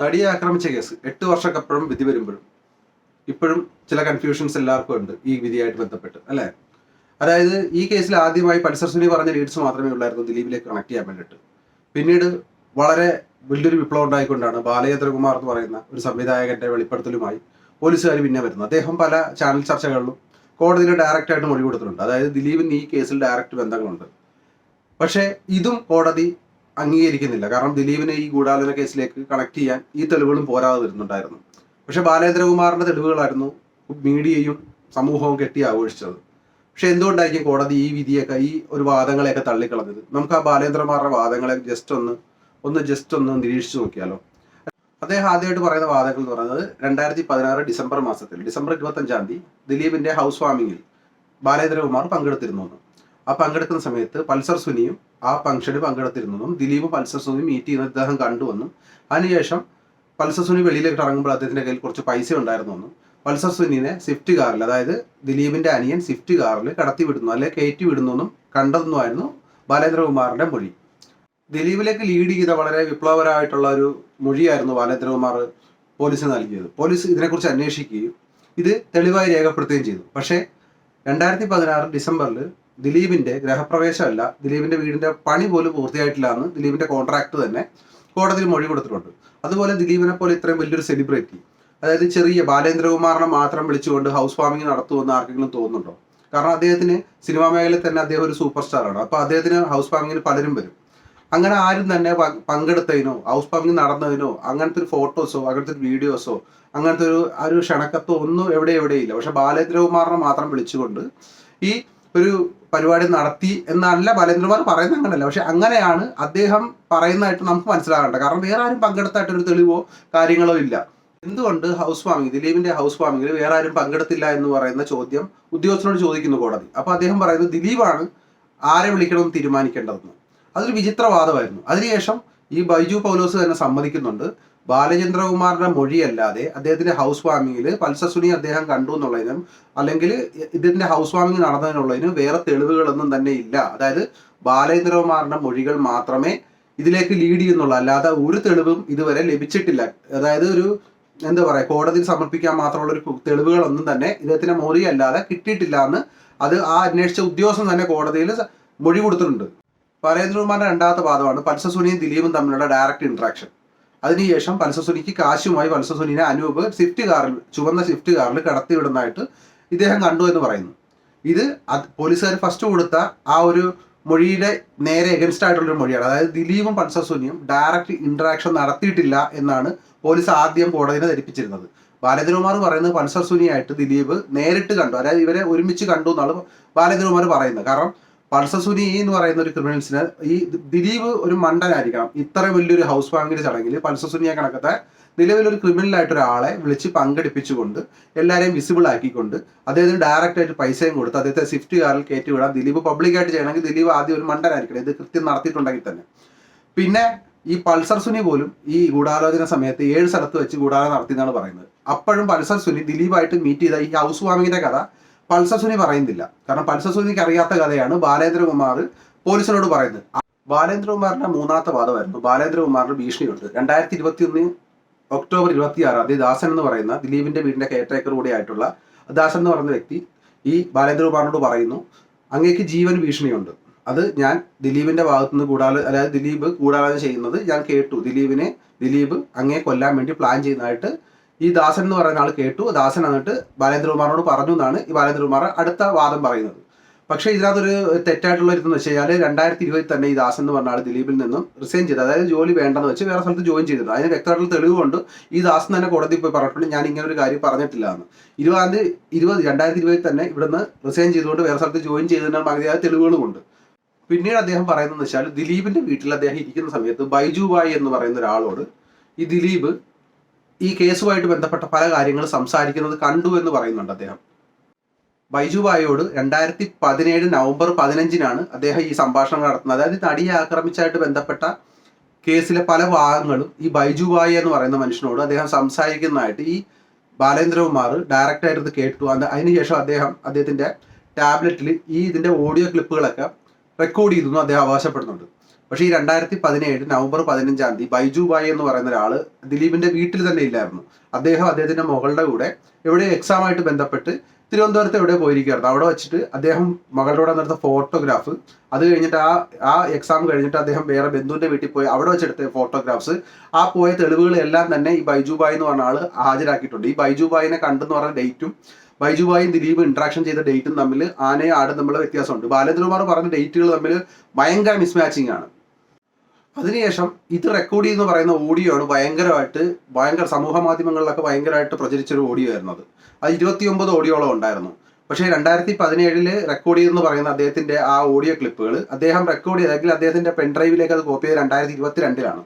നടിയെ ആക്രമിച്ച കേസ് എട്ട് വർഷക്കപ്പുറം വിധി വരുമ്പോഴും ഇപ്പോഴും ചില കൺഫ്യൂഷൻസ് എല്ലാവർക്കും ഉണ്ട് ഈ വിധിയായിട്ട് ബന്ധപ്പെട്ട് അല്ലേ? അതായത് ഈ കേസിൽ ആദ്യമായി പരിസർ സുനി പറഞ്ഞ ലീഡ്സ് മാത്രമേ ഉള്ളായിരുന്നു ദിലീപിലേക്ക് കണക്ട് ചെയ്യാൻ വേണ്ടിയിട്ട്. പിന്നീട് വളരെ വലിയൊരു വിപ്ലവം ഉണ്ടായിക്കൊണ്ടാണ് ബാലചന്ദ്രകുമാർ എന്ന് പറയുന്ന ഒരു സംവിധായകന്റെ വെളിപ്പെടുത്തലുമായി പോലീസുകാർ പിന്നെ വരുന്നത്. അദ്ദേഹം പല ചാനൽ ചർച്ചകളിലും കോടതിയിൽ ഡയറക്റ്റ് ആയിട്ട് മൊഴി കൊടുത്തിട്ടുണ്ട്. അതായത് ദിലീപിന് ഈ കേസിൽ ഡയറക്റ്റ് ബന്ധങ്ങളുണ്ട്. പക്ഷേ ഇതും കോടതി അംഗീകരിക്കുന്നില്ല. കാരണം ദിലീപിനെ ഈ ഗൂഢാലോചന കേസിലേക്ക് കണക്ട് ചെയ്യാൻ ഈ തെളിവുകളും പോരാതെ വരുന്നുണ്ടായിരുന്നു. പക്ഷെ ബാലേന്ദ്രകുമാറിന്റെ തെളിവുകളായിരുന്നു മീഡിയയും സമൂഹവും കെട്ടി ആഘോഷിച്ചത്. പക്ഷെ എന്തുകൊണ്ടായിരിക്കും കോടതി ഈ വിധിയൊക്കെ ഈ ഒരു വാദങ്ങളെയൊക്കെ തള്ളിക്കളഞ്ഞത്? നമുക്ക് ആ ബാലേന്ദ്രമാരുടെ വാദങ്ങളെ ജസ്റ്റ് ഒന്ന് ഒന്ന് ജസ്റ്റ് ഒന്ന് നിരീക്ഷിച്ചു നോക്കിയാലോ. അദ്ദേഹം ആദ്യമായിട്ട് പറയുന്ന വാദങ്ങൾ എന്ന് പറയുന്നത് രണ്ടായിരത്തി പതിനാറ് ഡിസംബർ മാസത്തിൽ ഡിസംബർ ഇരുപത്തഞ്ചാം തീയതി ദിലീപിന്റെ ഹൗസ് വാമിങ്ങിൽ ബാലേന്ദ്രകുമാർ പങ്കെടുത്തിരുന്നു. ആ പങ്കെടുക്കുന്ന സമയത്ത് പൾസർ സുനിയും ആ ഫംഗ്ഷനിൽ പങ്കെടുത്തിരുന്നതും ദിലീപും പൾസർ സുനിയും മീറ്റ് ചെയ്യുന്ന അദ്ദേഹം കണ്ടുവന്നും. അതിനുശേഷം പൾസർ സുനി വെളിയിലേക്ക് ഇറങ്ങുമ്പോൾ അദ്ദേഹത്തിന്റെ കയ്യിൽ കുറച്ച് പൈസ ഉണ്ടായിരുന്നെന്നും പൾസർ സുനിനെ സ്വിഫ്റ്റ് കാറിൽ അതായത് ദിലീപിന്റെ അനിയൻ സ്വിഫ്റ്റ് കാറിൽ കടത്തി വിടുന്നു അല്ലെങ്കിൽ കയറ്റി വിടുന്നെന്നും കണ്ടതെന്നുമായിരുന്നു ബാലേന്ദ്രകുമാറിന്റെ മൊഴി. ദിലീപിലേക്ക് ലീഡ് ചെയ്ത വളരെ വിപ്ലവകരമായിട്ടുള്ള ഒരു മൊഴിയായിരുന്നു ബാലേന്ദ്രകുമാർ പോലീസിന് നൽകിയത്. പോലീസ് ഇതിനെക്കുറിച്ച് അന്വേഷിക്കുകയും ഇത് തെളിവായി രേഖപ്പെടുത്തുകയും ചെയ്തു. പക്ഷേ രണ്ടായിരത്തി പതിനാറ് ഡിസംബറിൽ ദിലീപിന്റെ ഗ്രഹപ്രവേശമല്ല ദിലീപിന്റെ വീടിന്റെ പണി പോലും പൂർത്തിയായിട്ടില്ല എന്ന് ദിലീപിന്റെ കോൺട്രാക്ട് തന്നെ കോടതിയിൽ മൊഴി കൊടുത്തിട്ടുണ്ട്. അതുപോലെ ദിലീപിനെ പോലെ ഇത്രയും വലിയൊരു സെലിബ്രിറ്റി അതായത് ചെറിയ ബാലേന്ദ്രകുമാറിനെ മാത്രം വിളിച്ചുകൊണ്ട് ഹൗസ് ഫാമിംഗ് നടത്തുമെന്ന് ആർക്കെങ്കിലും തോന്നുന്നുണ്ടോ? കാരണം അദ്ദേഹത്തിന് സിനിമാ മേഖലയിൽ തന്നെ അദ്ദേഹം ഒരു സൂപ്പർ സ്റ്റാറാണ് അപ്പൊ അദ്ദേഹത്തിന് ഹൗസ് ഫാമിങ്ങിന് പലരും വരും. അങ്ങനെ ആരും തന്നെ പങ്കെടുത്തതിനോ ഹൗസ് ഫാമിംഗ് നടന്നതിനോ അങ്ങനത്തെ ഒരു ഫോട്ടോസോ അങ്ങനത്തെ ഒരു വീഡിയോസോ അങ്ങനത്തെ ഒരു ആ ഒരു ക്ഷണക്കത്തോ ഒന്നും എവിടെ എവിടെയില്ല. പക്ഷെ ബാലേന്ദ്രകുമാറിനെ മാത്രം വിളിച്ചുകൊണ്ട് ഈ ഒരു പരിപാടി നടത്തി എന്നല്ല ബാലേന്ദ്രകുമാർ പറയുന്ന അങ്ങനല്ല. പക്ഷെ അങ്ങനെയാണ് അദ്ദേഹം പറയുന്നതായിട്ട് നമുക്ക് മനസ്സിലാകേണ്ടത്. കാരണം വേറെ ആരും പങ്കെടുത്തായിട്ടൊരു തെളിവോ കാര്യങ്ങളോ ഇല്ല. എന്തുകൊണ്ട് ഹൗസ് വാമിംഗ് ദിലീപിന്റെ ഹൗസ് വാമിംഗിൽ വേറെ ആരും പങ്കെടുത്തില്ല എന്ന് പറയുന്ന ചോദ്യം ഉദ്യോഗസ്ഥനോട് ചോദിക്കുന്നു കോടതി. അപ്പൊ അദ്ദേഹം പറയുന്നത് ദിലീപാണ് ആരെ വിളിക്കണമെന്ന് തീരുമാനിക്കേണ്ടതെന്ന്. അതൊരു വിചിത്രവാദമായിരുന്നു. അതിനുശേഷം ഈ ബൈജു പൗലോസ് തന്നെ സമ്മതിക്കുന്നുണ്ട്. ബാലചന്ദ്രകുമാറിന്റെ മൊഴിയല്ലാതെ അദ്ദേഹത്തിന്റെ ഹൗസ് വാമിങ്ങിൽ പൽസസുനി അദ്ദേഹം കണ്ടു എന്നുള്ളതിനും അല്ലെങ്കിൽ ഇതിന്റെ ഹൗസ് വാമിങ് നടന്നതിനുള്ളതിനും വേറെ തെളിവുകളൊന്നും തന്നെ ഇല്ല. അതായത് ബാലചന്ദ്രകുമാറിന്റെ മൊഴികൾ മാത്രമേ ഇതിലേക്ക് ലീഡ് ചെയ്യുന്നുള്ളൂ. അല്ലാതെ ഒരു തെളിവും ഇതുവരെ ലഭിച്ചിട്ടില്ല. അതായത് ഒരു എന്താ പറയാ കോടതിയിൽ സമർപ്പിക്കാൻ മാത്രമുള്ള ഒരു തെളിവുകളൊന്നും തന്നെ ഇദ്ദേഹത്തിന്റെ മൊഴി അല്ലാതെ കിട്ടിയിട്ടില്ല എന്ന് അത് ആ അന്വേഷിച്ച ഉദ്യോഗസ്ഥൻ തന്നെ കോടതിയിൽ മൊഴി കൊടുത്തിട്ടുണ്ട്. പരേന്ദ്രകുമാറിന്റെ രണ്ടാമത്തെ വാദമാണ് പൽസസുനിയും ദിലീപും തമ്മിലുള്ള ഡയറക്റ്റ് ഇന്ററാക്ഷൻ അതിനുശേഷം പൽസസുനിക്ക് കാശുമായി പൽസസുനിനെ അനൂപ് സ്വിഫ്റ്റ് കാറിൽ ചുവന്ന സ്വിഫ്റ്റ് കാറിൽ കടത്തിവിടുന്നതായിട്ട് ഇദ്ദേഹം കണ്ടു എന്ന് പറയുന്നു. ഇത് പോലീസുകാർ ഫസ്റ്റ് കൊടുത്ത ആ ഒരു മൊഴിയുടെ നേരെ എഗൻസ്റ്റ് ആയിട്ടുള്ളൊരു മൊഴിയാണ്. അതായത് ദിലീപും പൾസസുനിയും ഡയറക്റ്റ് ഇന്ററാക്ഷൻ നടത്തിയിട്ടില്ല എന്നാണ് പോലീസ് ആദ്യം കോടതിനെ ധരിപ്പിച്ചിരുന്നത്. ബാലചന്ദ്രകുമാർ പറയുന്നത് പൾസർ സുനിയായിട്ട് ദിലീപ് നേരിട്ട് കണ്ടു. അതായത് ഇവരെ ഒരുമിച്ച് കണ്ടു എന്നാണ് ബാലചന്ദ്രകുമാർ പറയുന്നത്. കാരണം പൾസർ സുനി എന്ന് പറയുന്ന ഒരു ക്രിമിനൽസിന് ഈ ദിലീപ് ഒരു മണ്ടനായിരിക്കണം. ഇത്ര വലിയൊരു ഹൗസ് വാങ്ങിന്റെ ചടങ്ങിൽ പൾസസുനിയെ കണക്കത്തെ നിലവിലൊരു ക്രിമിനലായിട്ട് ഒരാളെ വിളിച്ച് പങ്കെടുപ്പിച്ചുകൊണ്ട് എല്ലാവരെയും വിസിബിൾ ആക്കിക്കൊണ്ട് അദ്ദേഹത്തിന് ഡയറക്റ്റ് ആയിട്ട് പൈസയും കൊടുത്ത് അദ്ദേഹത്തെ സ്വിഫ്റ്റ് കാറിൽ കയറ്റി വിടാം ദിലീപ് പബ്ലിക്കായിട്ട് ചെയ്യണമെങ്കിൽ ദിലീപ് ആദ്യം ഒരു മണ്ടനായിരിക്കണം. ഇത് കൃത്യം നടത്തിയിട്ടുണ്ടെങ്കിൽ തന്നെ. പിന്നെ ഈ പൾസർ സുനി പോലും ഈ ഗൂഢാലോചന സമയത്ത് ഏഴ് സ്ഥലത്ത് വെച്ച് ഗൂഢാലോചന നടത്തി എന്നാണ് പറയുന്നത്. അപ്പോഴും പൾസർ സുനി ദിലീപായിട്ട് മീറ്റ് ചെയ്ത ഈ ഹൗസ് വാമിങ്ങിന്റെ കഥ പൾസർ സുനി പറയുന്നില്ല. കാരണം പൾസസുനിക്ക് അറിയാത്ത കഥയാണ് ബാലേന്ദ്രകുമാർ പോലീസിനോട് പറയുന്നത്. ബാലേന്ദ്രകുമാറിന്റെ മൂന്നാമത്തെ വാദമായിരുന്നു. ബാലേന്ദ്രകുമാറിന് ഭീഷണിയുണ്ട്. രണ്ടായിരത്തി ഇരുപത്തി ഒന്ന് ഒക്ടോബർ ഇരുപത്തി ആറ് അത് ദാസൻ എന്ന് പറയുന്ന ദിലീപിന്റെ വീടിന്റെ കെയർടേക്കർ കൂടി ആയിട്ടുള്ള ദാസൻ എന്ന് പറയുന്ന വ്യക്തി ഈ ബാലേന്ദ്രകുമാറിനോട് പറയുന്നു അങ്ങേക്ക് ജീവൻ ഭീഷണിയുണ്ട്. അത് ഞാൻ ദിലീപിന്റെ ഭാഗത്തു നിന്ന് കൂടാതെ അതായത് ദിലീപ് കൂടാതെ ചെയ്യുന്നത് ഞാൻ കേട്ടു. ദിലീപിനെ ദിലീപ് അങ്ങേ കൊല്ലാൻ വേണ്ടി പ്ലാൻ ചെയ്യുന്നതായിട്ട് ഈ ദാസൻ എന്ന് പറയുന്ന ആൾ കേട്ടു. ദാസൻ എന്നിട്ട് ബാലേന്ദ്രകുമാറിനോട് പറഞ്ഞു എന്നാണ് ഈ ബാലേന്ദ്രകുമാർ അടുത്ത വാദം പറയുന്നത്. പക്ഷേ ഇതിനകത്തൊരു തെറ്റായിട്ടുള്ള ഇതെന്ന് വെച്ച് കഴിഞ്ഞാൽ രണ്ടായിരത്തി ഇരുപതിൽ തന്നെ ഈ ദാസൻ എന്ന് പറഞ്ഞ ആൾ ദിലീപിൽ നിന്നും റിസൈൻ ചെയ്തു. അതായത് ജോലി വേണ്ടെന്ന് വെച്ച് വേറെ സ്ഥലത്ത് ജോയിൻ ചെയ്തിരുന്നു. അതിന് വ്യക്തമായിട്ടുള്ള തെളിവുകൊണ്ട് ഈ ദാസൻ തന്നെ കോടതി പോയി പറഞ്ഞിട്ടുണ്ട്. ഞാൻ ഇങ്ങനെ ഒരു കാര്യം പറഞ്ഞിട്ടില്ല എന്ന്. ഇരുപതാം തീയതി ഇരുപത് രണ്ടായിരത്തി ഇരുപതിൽ തന്നെ ഇവിടുന്ന് റിസൈൻ ചെയ്തുകൊണ്ട് വേറെ സ്ഥലത്ത് ജോയിൻ ചെയ്തതിനാൽ മതിയായ തെളിവുകളുമുണ്ട് പിന്നീട് അദ്ദേഹം പറയുന്നതെന്ന് വെച്ചാൽ ദിലീപിന്റെ വീട്ടിൽ അദ്ദേഹം ഇരിക്കുന്ന സമയത്ത് ബൈജു ബായി എന്ന് പറയുന്ന ഒരാളോട് ഈ ദിലീപ് ഈ കേസുമായിട്ട് ബന്ധപ്പെട്ട പല കാര്യങ്ങളും സംസാരിക്കുന്നത് കണ്ടു എന്ന് പറയുന്നുണ്ട് അദ്ദേഹം. ബൈജു ബായോട് രണ്ടായിരത്തി പതിനേഴ് നവംബർ പതിനഞ്ചിനാണ് അദ്ദേഹം ഈ സംഭാഷണം നടത്തുന്നത്. അതായത് നടിയെ ആക്രമിച്ചായിട്ട് ബന്ധപ്പെട്ട കേസിലെ പല ഭാഗങ്ങളും ഈ ബൈജു ബായി എന്ന് പറയുന്ന മനുഷ്യനോട് അദ്ദേഹം സംസാരിക്കുന്നതായിട്ട് ഈ ബാലേന്ദ്രകുമാർ ഡയറക്റ്റായിട്ട് കേട്ടു. അത് അതിനുശേഷം അദ്ദേഹം അദ്ദേഹത്തിന്റെ ടാബ്ലറ്റിൽ ഈ ഇതിന്റെ ഓഡിയോ ക്ലിപ്പുകളൊക്കെ റെക്കോർഡ് ചെയ്തു അദ്ദേഹം അവകാശപ്പെടുന്നുണ്ട്. പക്ഷേ ഈ രണ്ടായിരത്തി പതിനേഴ് നവംബർ പതിനഞ്ചാം തീയതി ബൈജു ബായ് എന്ന് പറയുന്ന ഒരാൾ ദിലീപിന്റെ വീട്ടിൽ തന്നെ ഇല്ലായിരുന്നു. അദ്ദേഹം അദ്ദേഹത്തിന്റെ മകളുടെ കൂടെ എവിടെ എക്സാമായിട്ട് ബന്ധപ്പെട്ട് തിരുവനന്തപുരത്ത് എവിടെ പോയിരിക്കുകയായിരുന്നു. അവിടെ വെച്ചിട്ട് അദ്ദേഹം മകളുടെ കൂടെ നടത്ത ഫോട്ടോഗ്രാഫ് അത് കഴിഞ്ഞിട്ട് ആ ആ എക്സാം കഴിഞ്ഞിട്ട് അദ്ദേഹം വേറെ ബന്ധുവിന്റെ വീട്ടിൽ പോയി അവിടെ വെച്ചെടുത്ത ഫോട്ടോഗ്രാഫ്സ് ആ പോയ തെളിവുകളെല്ലാം തന്നെ ഈ ബൈജു ബായ് എന്ന് പറഞ്ഞ ആൾ ഹാജരാക്കിയിട്ടുണ്ട്. ഈ ബൈജു ബായിനെ കണ്ടെന്ന് പറഞ്ഞ ഡേറ്റും ബൈജുബായും ദിലീപ് ഇന്ററാക്ഷൻ ചെയ്ത ഡേറ്റും തമ്മിൽ ആനയും ആടും തമ്മിലുള്ള വ്യത്യാസമുണ്ട്. ബാലേന്ദ്രകുമാർ പറഞ്ഞ ഡേറ്റുകൾ തമ്മിൽ ഭയങ്കര മിസ്മാച്ചിങ് ആണ്. അതിനുശേഷം ഇത് റെക്കോർഡ് ചെയ്യുന്ന പറയുന്ന ഓഡിയോ ആണ് ഭയങ്കരമായിട്ട് ഭയങ്കര സമൂഹ മാധ്യമങ്ങളിലൊക്കെ ഭയങ്കരമായിട്ട് പ്രചരിച്ചൊരു ഓഡിയോ ആയിരുന്നു അത് അത് ഇരുപത്തിയൊമ്പത് ഓഡിയോളം ഉണ്ടായിരുന്നു. പക്ഷേ രണ്ടായിരത്തി പതിനേഴിൽ റെക്കോർഡ് ചെയ്തെന്ന് പറയുന്ന അദ്ദേഹത്തിന്റെ ആ ഓഡിയോ ക്ലിപ്പുകൾ അദ്ദേഹം റെക്കോർഡ് ചെയ്തെങ്കിൽ അദ്ദേഹത്തിന്റെ പെൻഡ്രൈവിലേക്ക് അത് കോപ്പി ചെയ്ത് രണ്ടായിരത്തി ഇരുപത്തിരണ്ടിലാണ്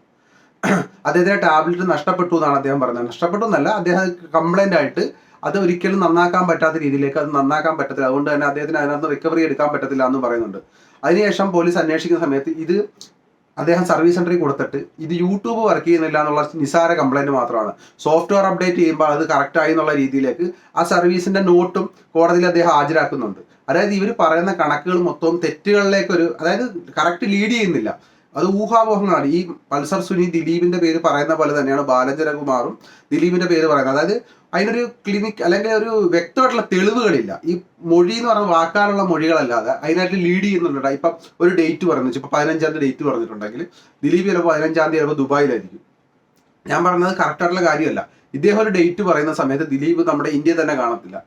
അദ്ദേഹത്തിന്റെ ടാബ്ലറ്റ് നഷ്ടപ്പെട്ടു എന്നാണ് അദ്ദേഹം പറഞ്ഞത്. നഷ്ടപ്പെട്ടു എന്നല്ല അദ്ദേഹം കംപ്ലൈന്റ് ആയിട്ട് അത് ഒരിക്കലും നന്നാക്കാൻ പറ്റാത്ത രീതിയിലേക്ക് അത് നന്നാക്കാൻ പറ്റത്തില്ല. അതുകൊണ്ട് തന്നെ അദ്ദേഹത്തിന് അതിനകത്ത് റിക്കവറി എടുക്കാൻ പറ്റത്തില്ല എന്ന് പറയുന്നുണ്ട്. അതിനുശേഷം പോലീസ് അന്വേഷിക്കുന്ന സമയത്ത് ഇത് അദ്ദേഹം സർവീസ് സെന്ററിൽ കൊടുത്തിട്ട് ഇത് യൂട്യൂബ് വർക്ക് ചെയ്യുന്നില്ല എന്നുള്ള നിസാര കംപ്ലൈന്റ് മാത്രമാണ്. സോഫ്റ്റ്വെയർ അപ്ഡേറ്റ് ചെയ്യുമ്പോൾ അത് കറക്റ്റ് ആയി എന്നുള്ള രീതിയിലേക്ക് ആ സർവീസിന്റെ നോട്ടും കോടതിയിൽ അദ്ദേഹം ഹാജരാക്കുന്നുണ്ട്. അതായത് ഇവർ പറയുന്ന കണക്കുകൾ മൊത്തവും തെറ്റുകളിലേക്ക് ഒരു അതായത് കറക്റ്റ് ലീഡ് ചെയ്യുന്നില്ല. അത് ഊഹാപോഹങ്ങളാണ്. ഈ പൾസർ സുനി ദിലീപിന്റെ പേര് പറയുന്ന പോലെ തന്നെയാണ് ബാലചരകുമാറും ദിലീപിന്റെ പേര് പറയുന്നത്. അതായത് അതിനൊരു ക്ലിനിക് അല്ലെങ്കിൽ ഒരു വ്യക്തമായിട്ടുള്ള തെളിവുകളില്ല. ഈ മൊഴി എന്ന് പറഞ്ഞ വാക്കാലുള്ള മൊഴികളല്ലാതെ അതിനായിട്ട് ലീഡ് ചെയ്യുന്നുണ്ട് ഇപ്പൊ ഒരു ഡേറ്റ് പറഞ്ഞു ഇപ്പൊ പതിനഞ്ചാം തീയതി ഡേറ്റ് പറഞ്ഞിട്ടുണ്ടെങ്കിൽ ദിലീപ് ചിലപ്പോൾ പതിനഞ്ചാം തീയതി ചിലപ്പോൾ ദുബായിലായിരിക്കും. ഞാൻ പറഞ്ഞത് കറക്റ്റ് ആയിട്ടുള്ള കാര്യമല്ല. ഇദ്ദേഹം ഒരു ഡേറ്റ് പറയുന്ന സമയത്ത് ദിലീപ് നമ്മുടെ ഇന്ത്യ തന്നെ കാണത്തില്ല.